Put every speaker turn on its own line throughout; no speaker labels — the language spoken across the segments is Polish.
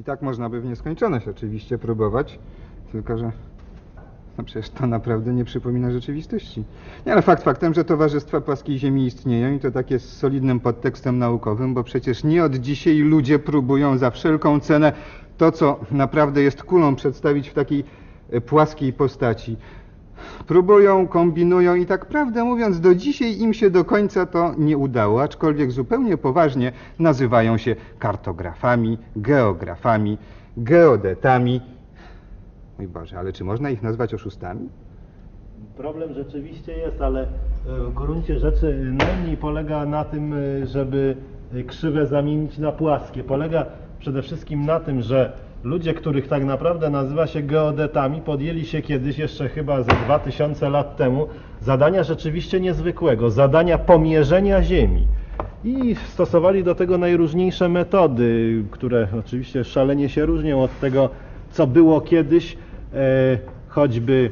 I tak można by w nieskończoność oczywiście próbować, tylko że no przecież to naprawdę nie przypomina rzeczywistości. Nie, ale fakt faktem, że towarzystwa płaskiej Ziemi istnieją i to takie z solidnym podtekstem naukowym, bo przecież nie od dzisiaj ludzie próbują za wszelką cenę to, co naprawdę jest kulą, przedstawić w takiej e, płaskiej postaci. Próbują, kombinują i tak prawdę mówiąc, do dzisiaj im się do końca to nie udało, aczkolwiek zupełnie poważnie nazywają się kartografami, geografami, geodetami. Mój Boże, ale czy można ich nazwać oszustami?
Problem rzeczywiście jest, ale e, w gruncie rzeczy najmniej polega na tym, e, żeby e, krzywe zamienić na płaskie. Polega przede wszystkim na tym, że ludzie, których tak naprawdę nazywa się geodetami, podjęli się kiedyś, jeszcze chyba ze 2000 lat temu, zadania rzeczywiście niezwykłego, zadania pomierzenia Ziemi. I stosowali do tego najróżniejsze metody, które oczywiście szalenie się różnią od tego, co było kiedyś, e, choćby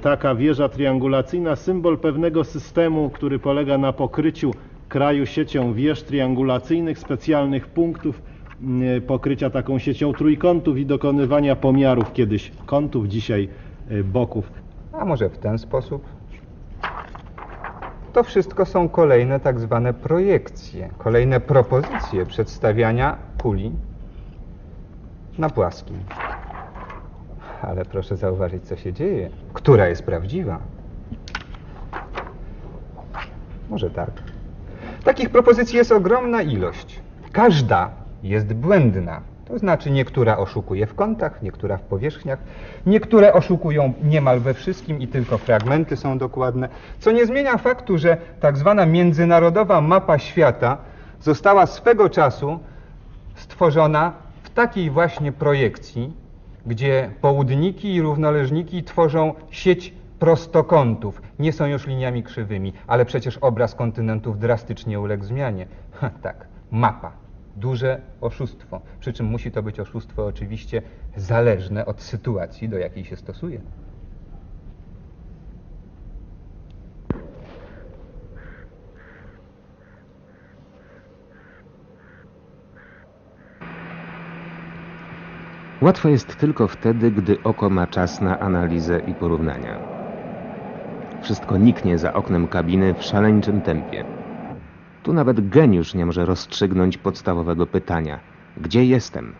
taka wieża triangulacyjna, symbol pewnego systemu, który polega na pokryciu kraju siecią wież triangulacyjnych, specjalnych punktów, pokrycia taką siecią trójkątów i dokonywania pomiarów kiedyś kątów, dzisiaj e, boków.
A może w ten sposób? To wszystko są kolejne tak zwane projekcje, kolejne propozycje przedstawiania kuli na płaskim. Ale proszę zauważyć, co się dzieje. Która jest prawdziwa? Może tak. Takich propozycji jest ogromna ilość. Każda jest błędna. To znaczy niektóra oszukuje w kątach, niektóra w powierzchniach, niektóre oszukują niemal we wszystkim i tylko fragmenty są dokładne, co nie zmienia faktu, że tak zwana międzynarodowa mapa świata została swego czasu stworzona w takiej właśnie projekcji, gdzie południki i równoleżniki tworzą sieć prostokątów. Nie są już liniami krzywymi, ale przecież obraz kontynentów drastycznie uległ zmianie. Ha, tak, mapa. Duże oszustwo. Przy czym musi to być oszustwo oczywiście zależne od sytuacji, do jakiej się stosuje.
Łatwo jest tylko wtedy, gdy oko ma czas na analizę i porównania. Wszystko niknie za oknem kabiny w szaleńczym tempie. Tu nawet geniusz nie może rozstrzygnąć podstawowego pytania: gdzie jestem?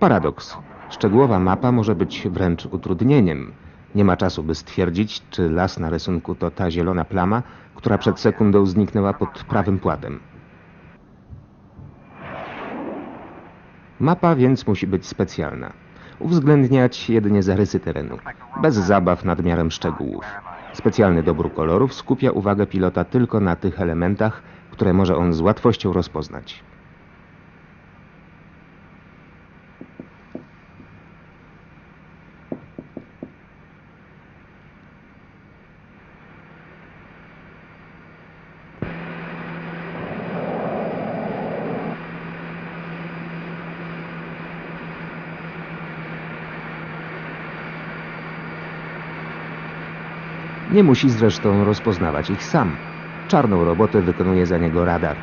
Paradoks. Szczegółowa mapa może być wręcz utrudnieniem. Nie ma czasu, by stwierdzić, czy las na rysunku to ta zielona plama, która przed sekundą zniknęła pod prawym płatem. Mapa więc musi być specjalna. Uwzględniać jedynie zarysy terenu, bez zabaw nadmiarem szczegółów. Specjalny dobór kolorów skupia uwagę pilota tylko na tych elementach, które może on z łatwością rozpoznać. Nie musi zresztą rozpoznawać ich sam. Czarną robotę wykonuje za niego radar.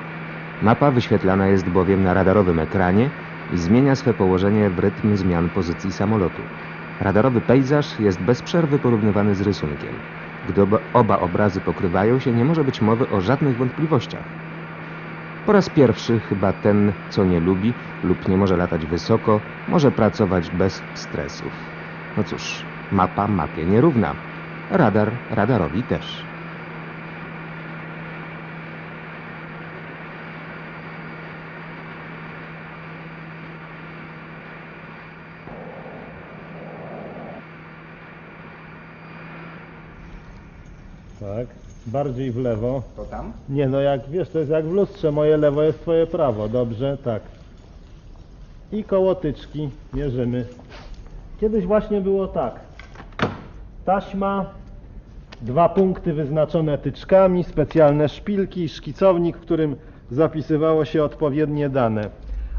Mapa wyświetlana jest bowiem na radarowym ekranie i zmienia swe położenie w rytm zmian pozycji samolotu. Radarowy pejzaż jest bez przerwy porównywany z rysunkiem. Gdy oba, oba obrazy pokrywają się, nie może być mowy o żadnych wątpliwościach. Po raz pierwszy chyba ten, co nie lubi lub nie może latać wysoko, może pracować bez stresów. No cóż, mapa mapie nierówna. Radar radarowi też.
Tak, bardziej w lewo.
To tam?
Nie, no jak wiesz, to jest jak w lustrze, moje lewo jest twoje prawo, dobrze, tak. I koło tyczki mierzymy. Kiedyś właśnie było tak. Taśma, dwa punkty wyznaczone tyczkami, specjalne szpilki, szkicownik, w którym zapisywało się odpowiednie dane.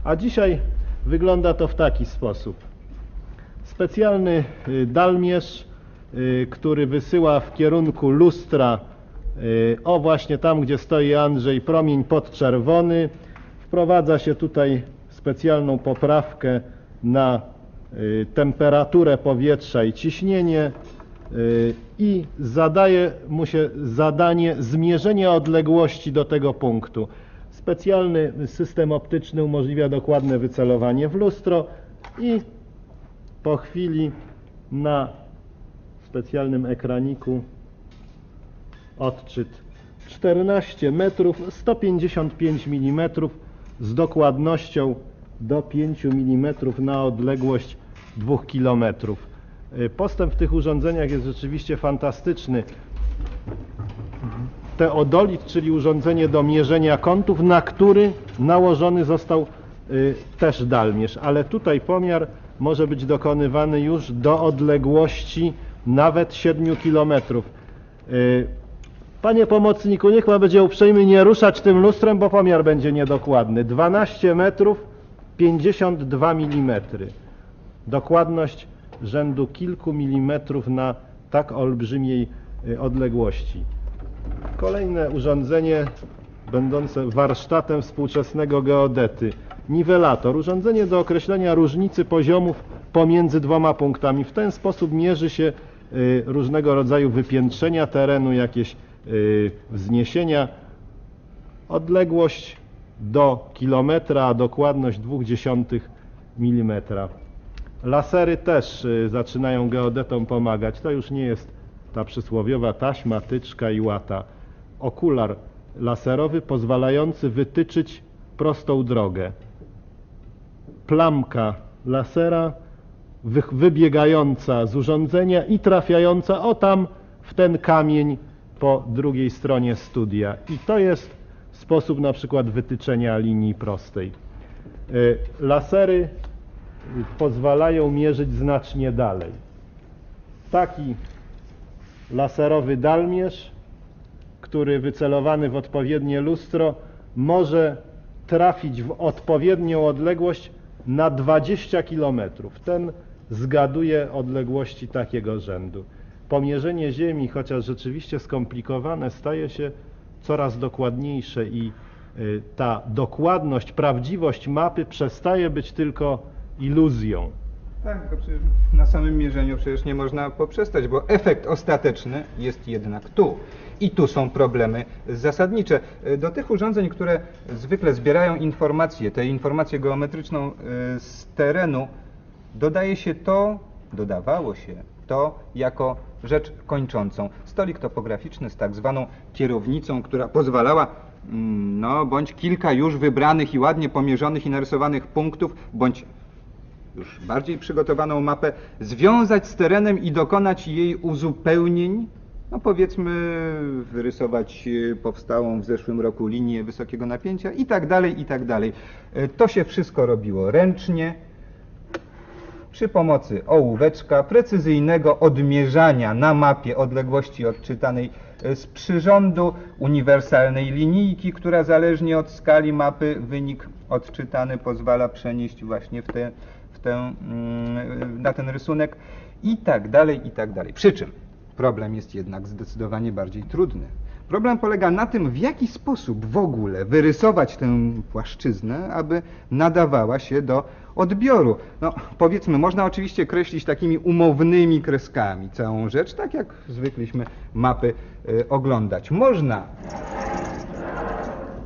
A dzisiaj wygląda to w taki sposób. Specjalny y, dalmierz, y, który wysyła w kierunku lustra, y, o właśnie tam, gdzie stoi Andrzej, promień podczerwony. Wprowadza się tutaj specjalną poprawkę na temperaturę powietrza i ciśnienie i zadaje mu się zadanie zmierzenia odległości do tego punktu. Specjalny system optyczny umożliwia dokładne wycelowanie w lustro i po chwili na specjalnym ekraniku odczyt 14 metrów 155 mm z dokładnością do 5 mm na odległość 2 km. Postęp w tych urządzeniach jest rzeczywiście fantastyczny. Teodolit, czyli urządzenie do mierzenia kątów, na który nałożony został y, też dalmierz, ale tutaj pomiar może być dokonywany już do odległości nawet 7 km. Panie pomocniku, niech pan będzie uprzejmy nie ruszać tym lustrem, bo pomiar będzie niedokładny. 12 metrów 52 mm. Dokładność rzędu kilku milimetrów na tak olbrzymiej y, odległości. Kolejne urządzenie będące warsztatem współczesnego geodety. Niwelator. Urządzenie do określenia różnicy poziomów pomiędzy dwoma punktami. W ten sposób mierzy się y, różnego rodzaju wypiętrzenia terenu, jakieś y, wzniesienia. Odległość do kilometra, a dokładność 0,2 mm. Lasery też y, zaczynają geodetom pomagać. To już nie jest ta przysłowiowa taśma, tyczka i łata. Okular laserowy pozwalający wytyczyć prostą drogę. Plamka lasera wy- wybiegająca z urządzenia i trafiająca o tam w ten kamień po drugiej stronie studia. I to jest sposób na przykład wytyczenia linii prostej. Y, Lasery pozwalają mierzyć znacznie dalej. Taki laserowy dalmierz, który wycelowany w odpowiednie lustro może trafić w odpowiednią odległość na 20 km. Ten zgaduje odległości takiego rzędu. Pomierzenie Ziemi, chociaż rzeczywiście skomplikowane, staje się coraz dokładniejsze i y, ta dokładność, prawdziwość mapy przestaje być tylko iluzją.
Tak, przecież na samym mierzeniu przecież nie można poprzestać, bo efekt ostateczny jest jednak tu. I tu są problemy zasadnicze. Y, Do tych urządzeń, które zwykle zbierają informacje, tę informację geometryczną y, z terenu, dodaje się to, dodawało się to jako rzecz kończącą. Stolik topograficzny z tak zwaną kierownicą, która pozwalała mm, no, bądź kilka już wybranych i ładnie pomierzonych i narysowanych punktów, bądź już bardziej przygotowaną mapę związać z terenem i dokonać jej uzupełnień. No powiedzmy, wyrysować e, powstałą w zeszłym roku linię wysokiego napięcia i tak dalej, i tak dalej. E, To się wszystko robiło ręcznie, przy pomocy ołóweczka, precyzyjnego odmierzania na mapie odległości odczytanej e, z przyrządu, uniwersalnej linijki, która zależnie od skali mapy wynik odczytany pozwala przenieść właśnie w tę, w mm, na ten rysunek i tak dalej, i tak dalej. Przy czym problem jest jednak zdecydowanie bardziej trudny. Problem polega na tym, w jaki sposób w ogóle wyrysować tę płaszczyznę, aby nadawała się do odbioru. No, powiedzmy, można oczywiście kreślić takimi umownymi kreskami całą rzecz, tak jak zwykliśmy mapy y, oglądać. Można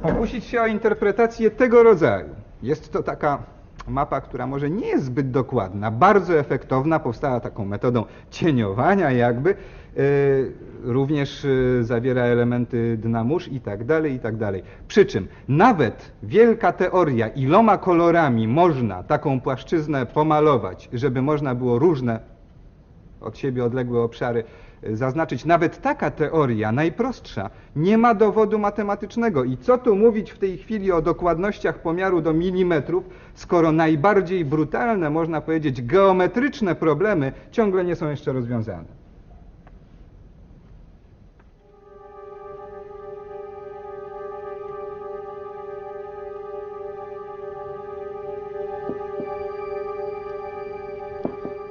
pokusić się o interpretację tego rodzaju. Jest to taka mapa, która może nie jest zbyt dokładna, bardzo efektowna, powstała taką metodą cieniowania jakby, yy, również yy, zawiera elementy dna mórz i tak dalej, i tak dalej. Przy czym nawet wielka teoria, iloma kolorami można taką płaszczyznę pomalować, żeby można było różne od siebie odległe obszary zaznaczyć. Nawet taka teoria, najprostsza, nie ma dowodu matematycznego. I co tu mówić w tej chwili o dokładnościach pomiaru do milimetrów, skoro najbardziej brutalne, można powiedzieć, geometryczne problemy ciągle nie są jeszcze rozwiązane.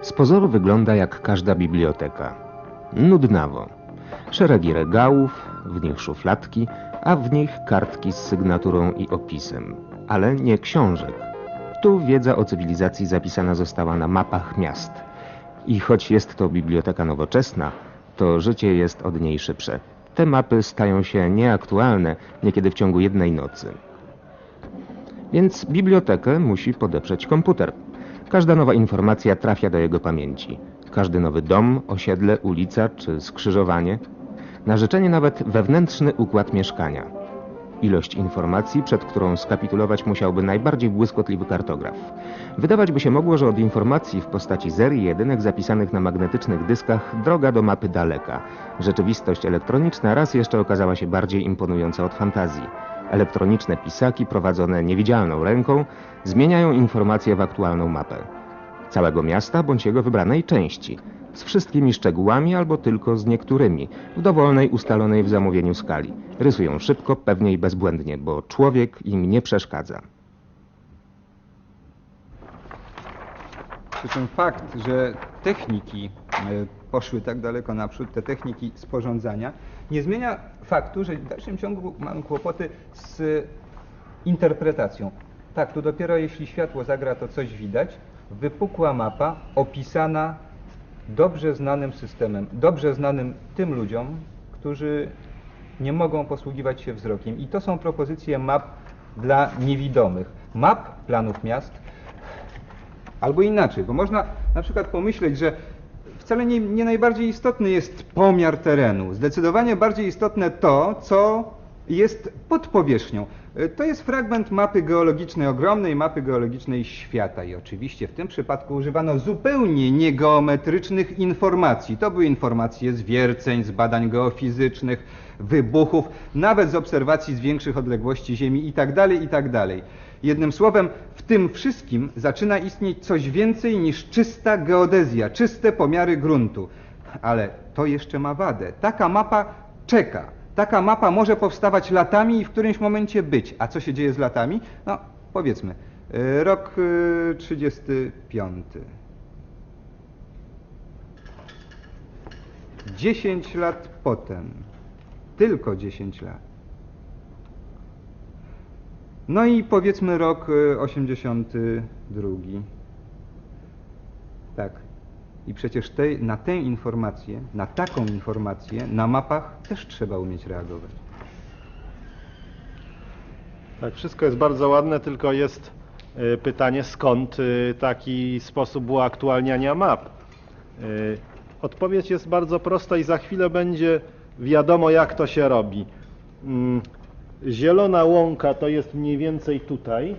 Z pozoru wygląda jak każda biblioteka. Nudnawo. Szeregi regałów, w nich szufladki, a w nich kartki z sygnaturą i opisem, ale nie książek. Tu wiedza o cywilizacji zapisana została na mapach miast. I choć jest to biblioteka nowoczesna, to życie jest od niej szybsze. Te mapy stają się nieaktualne niekiedy w ciągu jednej nocy. Więc bibliotekę musi podeprzeć komputer. Każda nowa informacja trafia do jego pamięci. Każdy nowy dom, osiedle, ulica czy skrzyżowanie. Na życzenie nawet wewnętrzny układ mieszkania. Ilość informacji, przed którą skapitulować musiałby najbardziej błyskotliwy kartograf. Wydawać by się mogło, że od informacji w postaci zer i jedynek zapisanych na magnetycznych dyskach droga do mapy daleka. Rzeczywistość elektroniczna raz jeszcze okazała się bardziej imponująca od fantazji. Elektroniczne pisaki prowadzone niewidzialną ręką zmieniają informacje w aktualną mapę. Całego miasta bądź jego wybranej części. Z wszystkimi szczegółami albo tylko z niektórymi, w dowolnej ustalonej w zamówieniu skali. Rysują szybko, pewnie i bezbłędnie, bo człowiek im nie przeszkadza.
Przy czym fakt, że techniki e, poszły tak daleko naprzód, te techniki sporządzania, nie zmienia faktu, że w dalszym ciągu mamy kłopoty z interpretacją. Tak, tu dopiero jeśli światło zagra, to coś widać. Wypukła mapa opisana dobrze znanym systemem, dobrze znanym tym ludziom, którzy nie mogą posługiwać się wzrokiem. I to są propozycje map dla niewidomych. Map planów miast, Albo inaczej, bo można na przykład pomyśleć, że wcale nie, nie najbardziej istotny jest pomiar terenu. Zdecydowanie bardziej istotne to, co jest pod powierzchnią. Y, To jest fragment mapy geologicznej, ogromnej mapy geologicznej świata i oczywiście w tym przypadku używano zupełnie niegeometrycznych informacji. To były informacje z wierceń, z badań geofizycznych, wybuchów, nawet z obserwacji z większych odległości Ziemi itd., itd. Jednym słowem, w tym wszystkim zaczyna istnieć coś więcej niż czysta geodezja, czyste pomiary gruntu. Ale to jeszcze ma wadę. Taka mapa czeka. Taka mapa może powstawać latami i w którymś momencie być. A co się dzieje z latami? No, powiedzmy, y, rok y, 35. 10 lat potem. Tylko 10 lat. No i powiedzmy rok y, 82. Tak. I przecież te, na tę informację, na taką informację na mapach też trzeba umieć reagować.
Tak, wszystko jest bardzo ładne, tylko jest y, pytanie, skąd y, taki sposób uaktualniania map. Y, Odpowiedź jest bardzo prosta i za chwilę będzie wiadomo, jak to się robi. Mm, Zielona łąka to jest mniej więcej tutaj.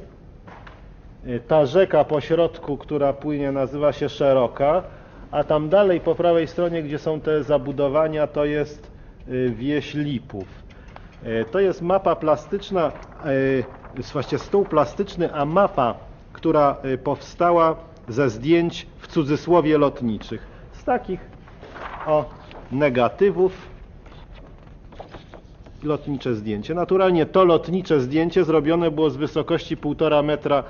Ta rzeka po środku, która płynie, nazywa się Szeroka, a tam dalej po prawej stronie, gdzie są te zabudowania, to jest y, wieś Lipów. E, To jest mapa plastyczna, e, właściwie stół plastyczny, a mapa, która e, powstała ze zdjęć w cudzysłowie lotniczych. Z takich o negatywów lotnicze zdjęcie. Naturalnie to lotnicze zdjęcie zrobione było z wysokości 1,5 metra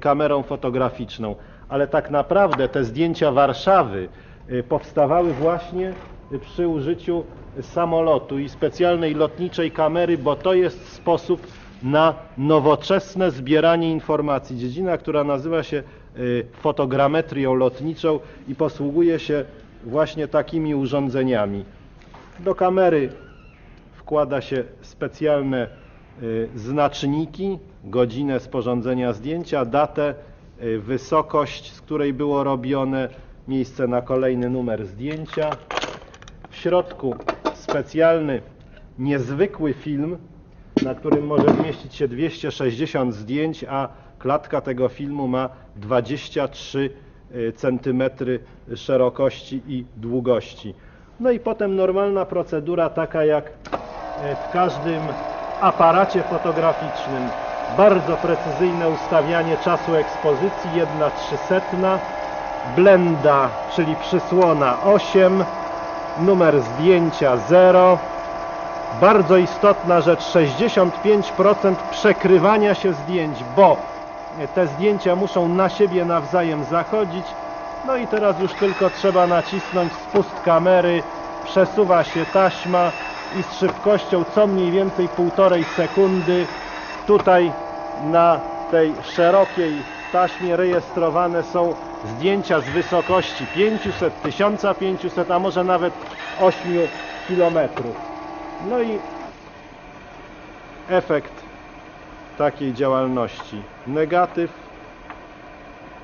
kamerą fotograficzną, ale tak naprawdę te zdjęcia Warszawy e, powstawały właśnie przy użyciu samolotu i specjalnej lotniczej kamery, bo to jest sposób na nowoczesne zbieranie informacji. Dziedzina, która nazywa się y, fotogrametrią lotniczą i posługuje się właśnie takimi urządzeniami. Do kamery wkłada się specjalne y, znaczniki, godzinę sporządzenia zdjęcia, datę, y, wysokość, z której było robione, miejsce na kolejny numer zdjęcia. W środku specjalny, niezwykły film, na którym może zmieścić się 260 zdjęć, a klatka tego filmu ma 23 cm szerokości i długości. No i potem normalna procedura, taka jak e, w każdym aparacie fotograficznym. Bardzo precyzyjne ustawianie czasu ekspozycji, 1 trzysetna, blenda, czyli przysłona 8, numer zdjęcia 0. Bardzo istotna rzecz, 65% przekrywania się zdjęć, bo te zdjęcia muszą na siebie nawzajem zachodzić. No i teraz już tylko trzeba nacisnąć spust kamery, przesuwa się taśma i z szybkością co mniej więcej półtorej sekundy tutaj na tej szerokiej taśmie rejestrowane są zdjęcia z wysokości 500, 1500, a może nawet 8 kilometrów. No i efekt takiej działalności. Negatyw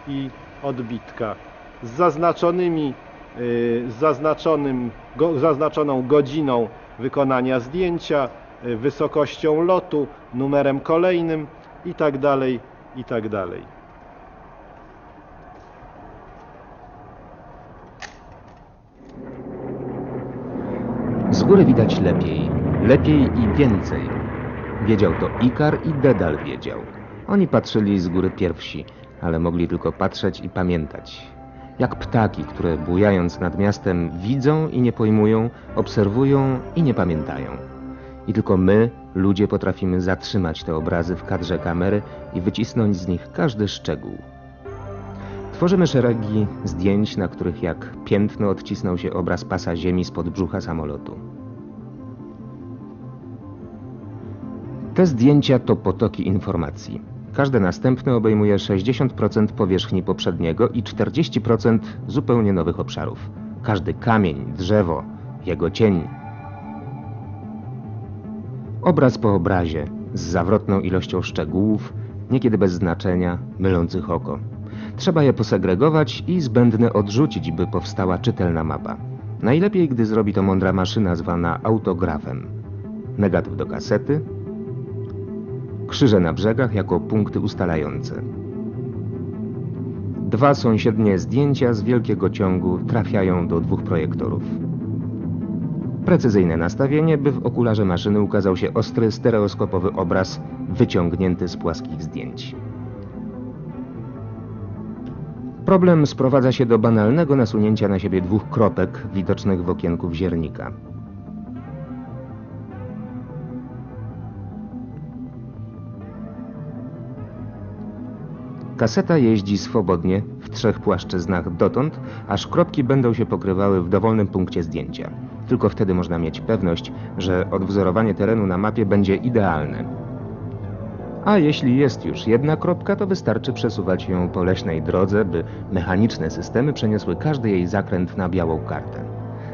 i odbitka z zaznaczonymi, y, z zaznaczonym, go, zaznaczoną godziną wykonania zdjęcia, y, wysokością lotu, numerem kolejnym i tak dalej, i tak.
Z góry widać lepiej, lepiej i więcej. Wiedział to Ikar i Dedal wiedział. Oni patrzyli z góry pierwsi, ale mogli tylko patrzeć i pamiętać. Jak ptaki, które bujając nad miastem widzą i nie pojmują, obserwują i nie pamiętają. I tylko my, ludzie, potrafimy zatrzymać te obrazy w kadrze kamery i wycisnąć z nich każdy szczegół. Tworzymy szeregi zdjęć, na których jak piętno odcisnął się obraz pasa ziemi spod brzucha samolotu. Te zdjęcia to potoki informacji. Każde następne obejmuje 60% powierzchni poprzedniego i 40% zupełnie nowych obszarów. Każdy kamień, drzewo, jego cień. Obraz po obrazie, z zawrotną ilością szczegółów, niekiedy bez znaczenia, mylących oko. Trzeba je posegregować i zbędne odrzucić, by powstała czytelna mapa. Najlepiej, gdy zrobi to mądra maszyna zwana autografem. Negatyw do kasety, krzyże na brzegach jako punkty ustalające. Dwa sąsiednie zdjęcia z wielkiego ciągu trafiają do dwóch projektorów. Precyzyjne nastawienie, by w okularze maszyny ukazał się ostry, stereoskopowy obraz wyciągnięty z płaskich zdjęć. Problem sprowadza się do banalnego nasunięcia na siebie dwóch kropek widocznych w okienku wziernika. Kaseta jeździ swobodnie w trzech płaszczyznach dotąd, aż kropki będą się pokrywały w dowolnym punkcie zdjęcia. Tylko wtedy można mieć pewność, że odwzorowanie terenu na mapie będzie idealne. A jeśli jest już jedna kropka, to wystarczy przesuwać ją po leśnej drodze, by mechaniczne systemy przeniosły każdy jej zakręt na białą kartę.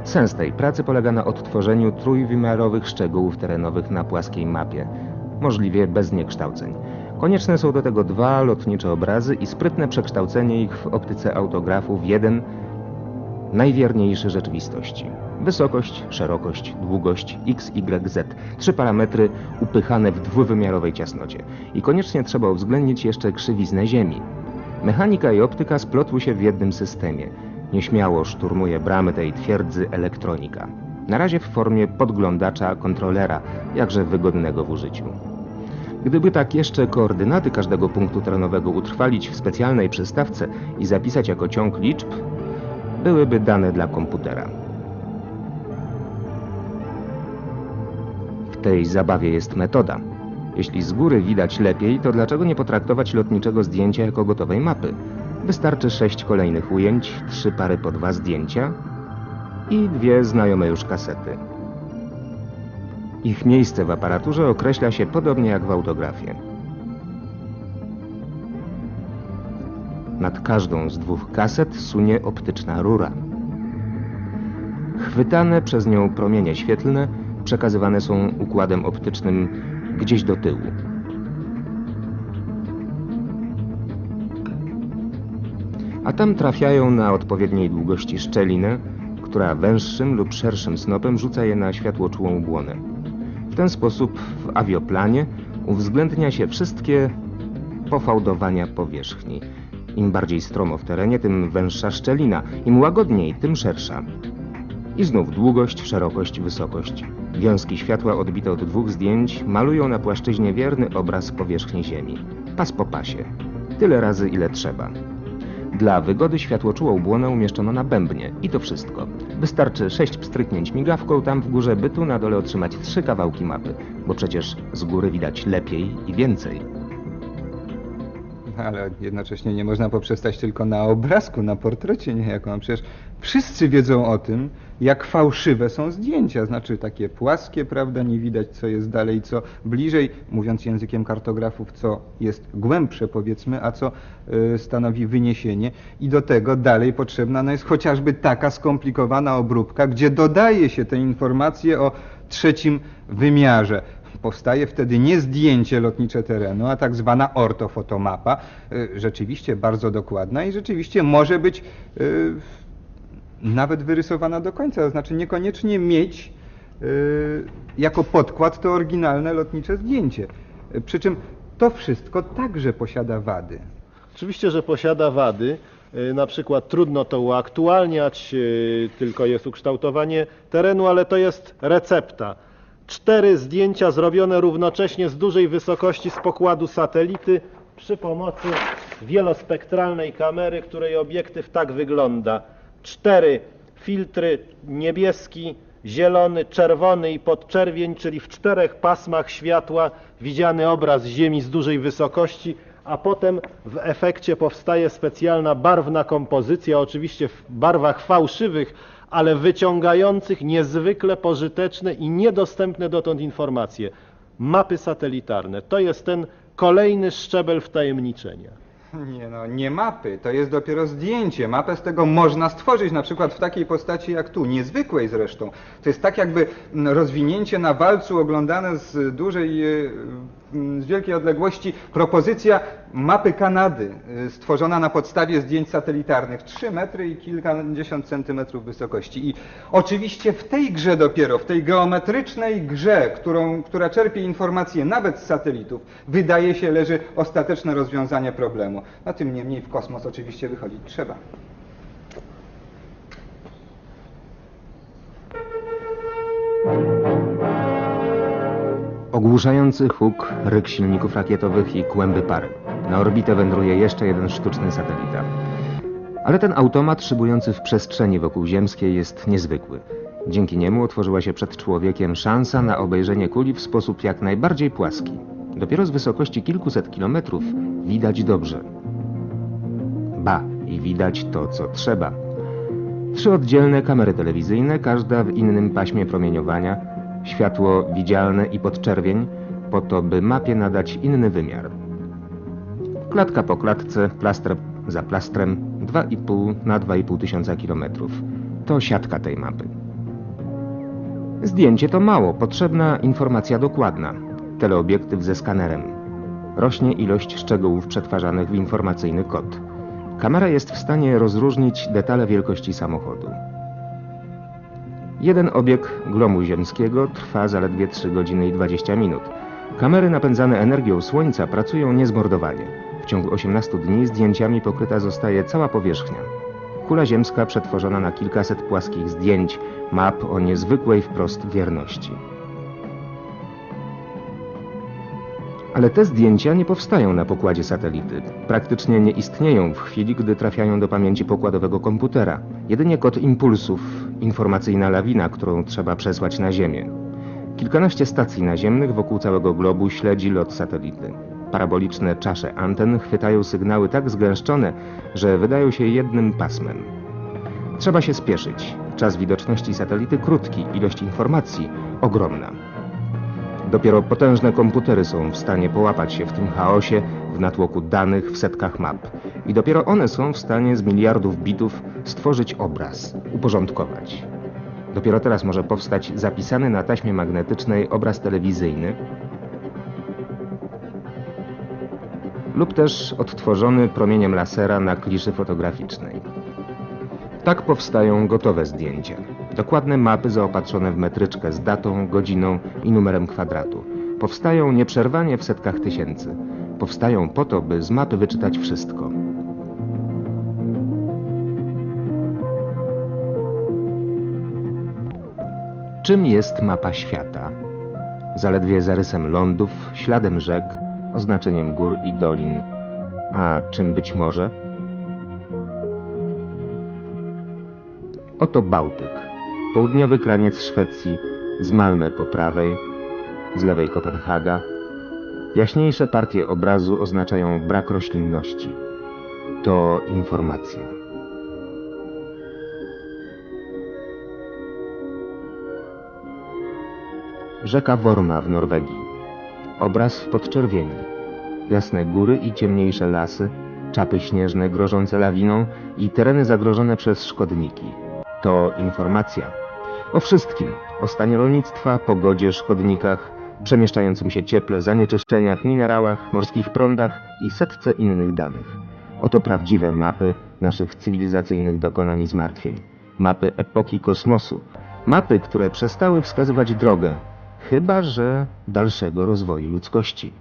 Sens tej pracy polega na odtworzeniu trójwymiarowych szczegółów terenowych na płaskiej mapie, możliwie bez zniekształceń. Konieczne są do tego dwa lotnicze obrazy i sprytne przekształcenie ich w optyce autografu w jeden najwierniejszy rzeczywistości. Wysokość, szerokość, długość, x, y, z. Trzy parametry upychane w dwuwymiarowej ciasnocie. I koniecznie trzeba uwzględnić jeszcze krzywiznę Ziemi. Mechanika i optyka splotły się w jednym systemie. Nieśmiało szturmuje bramy tej twierdzy elektronika. Na razie w formie podglądacza kontrolera, jakże wygodnego w użyciu. Gdyby tak jeszcze koordynaty każdego punktu terenowego utrwalić w specjalnej przystawce i zapisać jako ciąg liczb, byłyby dane dla komputera. W tej zabawie jest metoda. Jeśli z góry widać lepiej, to dlaczego nie potraktować lotniczego zdjęcia jako gotowej mapy? Wystarczy sześć kolejnych ujęć, trzy pary po dwa zdjęcia i dwie znajome już kasety. Ich miejsce w aparaturze określa się podobnie jak w autografie. Nad każdą z dwóch kaset sunie optyczna rura. Chwytane przez nią promienie świetlne przekazywane są układem optycznym gdzieś do tyłu. A tam trafiają na odpowiedniej długości szczelinę, która węższym lub szerszym snopem rzuca je na światłoczułą błonę. W ten sposób w awioplanie uwzględnia się wszystkie pofałdowania powierzchni. Im bardziej stromo w terenie, tym węższa szczelina, im łagodniej, tym szersza. I znów długość, szerokość, wysokość. Wiązki światła odbite od dwóch zdjęć malują na płaszczyźnie wierny obraz powierzchni Ziemi. Pas po pasie. Tyle razy, ile trzeba. Dla wygody światłoczułą błonę umieszczono na bębnie i to wszystko. Wystarczy sześć pstryknięć migawką tam w górze bytu na dole otrzymać trzy kawałki mapy, bo przecież z góry widać lepiej i więcej.
Ale jednocześnie nie można poprzestać tylko na obrazku, na portrecie niejako. No przecież wszyscy wiedzą o tym, jak fałszywe są zdjęcia. Znaczy takie płaskie, prawda, nie widać co jest dalej, co bliżej, mówiąc językiem kartografów, co jest głębsze powiedzmy, a co y, stanowi wyniesienie. I do tego dalej potrzebna no, jest chociażby taka skomplikowana obróbka, gdzie dodaje się te informacje o trzecim wymiarze. Powstaje wtedy nie zdjęcie lotnicze terenu, a tak zwana ortofotomapa, y, rzeczywiście bardzo dokładna i rzeczywiście może być y, nawet wyrysowana do końca, to znaczy niekoniecznie mieć y, jako podkład to oryginalne lotnicze zdjęcie. Przy czym to wszystko także posiada wady.
Oczywiście, że posiada wady. Na przykład trudno to uaktualniać, tylko jest ukształtowanie terenu, ale to jest recepta. Cztery zdjęcia zrobione równocześnie z dużej wysokości z pokładu satelity przy pomocy wielospektralnej kamery, której obiektyw tak wygląda. Cztery filtry niebieski, zielony, czerwony i podczerwień, czyli w czterech pasmach światła widziany obraz Ziemi z dużej wysokości, a potem w efekcie powstaje specjalna barwna kompozycja, oczywiście w barwach fałszywych, ale wyciągających niezwykle pożyteczne i niedostępne dotąd informacje. Mapy satelitarne to jest ten kolejny szczebel wtajemniczenia.
Nie no, nie mapy, to jest dopiero zdjęcie. Mapę z tego można stworzyć, na przykład w takiej postaci jak tu, niezwykłej zresztą. To jest tak jakby rozwinięcie na walcu oglądane z dużej, e, z wielkiej odległości propozycja mapy Kanady, e, stworzona na podstawie zdjęć satelitarnych. 3 metry i kilkadziesiąt centymetrów wysokości. I oczywiście w tej grze dopiero, w tej geometrycznej grze, którą, która czerpie informacje nawet z satelitów, wydaje się leży ostateczne rozwiązanie problemu. No tym niemniej w kosmos oczywiście wychodzić trzeba.
Ogłuszający huk, ryk silników rakietowych i kłęby pary. Na orbitę wędruje jeszcze jeden sztuczny satelita. Ale ten automat szybujący w przestrzeni wokół ziemskiej jest niezwykły. Dzięki niemu otworzyła się przed człowiekiem szansa na obejrzenie kuli w sposób jak najbardziej płaski. Dopiero z wysokości kilkuset kilometrów widać dobrze. Ba, i widać to, co trzeba. Trzy oddzielne kamery telewizyjne, każda w innym paśmie promieniowania, światło widzialne i podczerwień, po to, by mapie nadać inny wymiar. Klatka po klatce, plaster za plastrem, 2,5 na 2,5 tysiąca kilometrów. To siatka tej mapy. Zdjęcie to mało, potrzebna informacja dokładna. Teleobiektyw ze skanerem. Rośnie ilość szczegółów przetwarzanych w informacyjny kod. Kamera jest w stanie rozróżnić detale wielkości samochodu. Jeden obieg glomu ziemskiego trwa zaledwie 3 godziny i 20 minut. Kamery napędzane energią słońca pracują niezmordowanie. W ciągu 18 dni zdjęciami pokryta zostaje cała powierzchnia. Kula ziemska przetworzona na kilkaset płaskich zdjęć, map o niezwykłej wprost wierności. Ale te zdjęcia nie powstają na pokładzie satelity. Praktycznie nie istnieją w chwili, gdy trafiają do pamięci pokładowego komputera. Jedynie kod impulsów, informacyjna lawina, którą trzeba przesłać na Ziemię. Kilkanaście stacji naziemnych wokół całego globu śledzi lot satelity. Paraboliczne czasze anten chwytają sygnały tak zgęszczone, że wydają się jednym pasmem. Trzeba się spieszyć. Czas widoczności satelity krótki, ilość informacji ogromna. Dopiero potężne komputery są w stanie połapać się w tym chaosie, w natłoku danych, w setkach map. I dopiero one są w stanie z miliardów bitów stworzyć obraz, uporządkować. Dopiero teraz może powstać zapisany na taśmie magnetycznej obraz telewizyjny lub też odtworzony promieniem lasera na kliszy fotograficznej. Tak powstają gotowe zdjęcia. Dokładne mapy zaopatrzone w metryczkę z datą, godziną i numerem kwadratu. Powstają nieprzerwanie w setkach tysięcy. Powstają po to, by z mapy wyczytać wszystko. Czym jest mapa świata? Zaledwie zarysem lądów, śladem rzek, oznaczeniem gór i dolin. A czym być może? Oto Bałtyk. Południowy kraniec Szwecji, z Malmę po prawej, z lewej Kopenhaga, Jaśniejsze partie obrazu oznaczają brak roślinności. To informacja. Rzeka Worma w Norwegii. Obraz w podczerwieni. Jasne góry i ciemniejsze lasy, czapy śnieżne grożące lawiną i tereny zagrożone przez szkodniki. To informacja. O wszystkim. O stanie rolnictwa, pogodzie, szkodnikach, przemieszczającym się cieple, zanieczyszczeniach, minerałach, morskich prądach i setce innych danych. Oto prawdziwe mapy naszych cywilizacyjnych dokonań i zmartwień. Mapy epoki kosmosu. Mapy, które przestały wskazywać drogę, chyba że dalszego rozwoju ludzkości.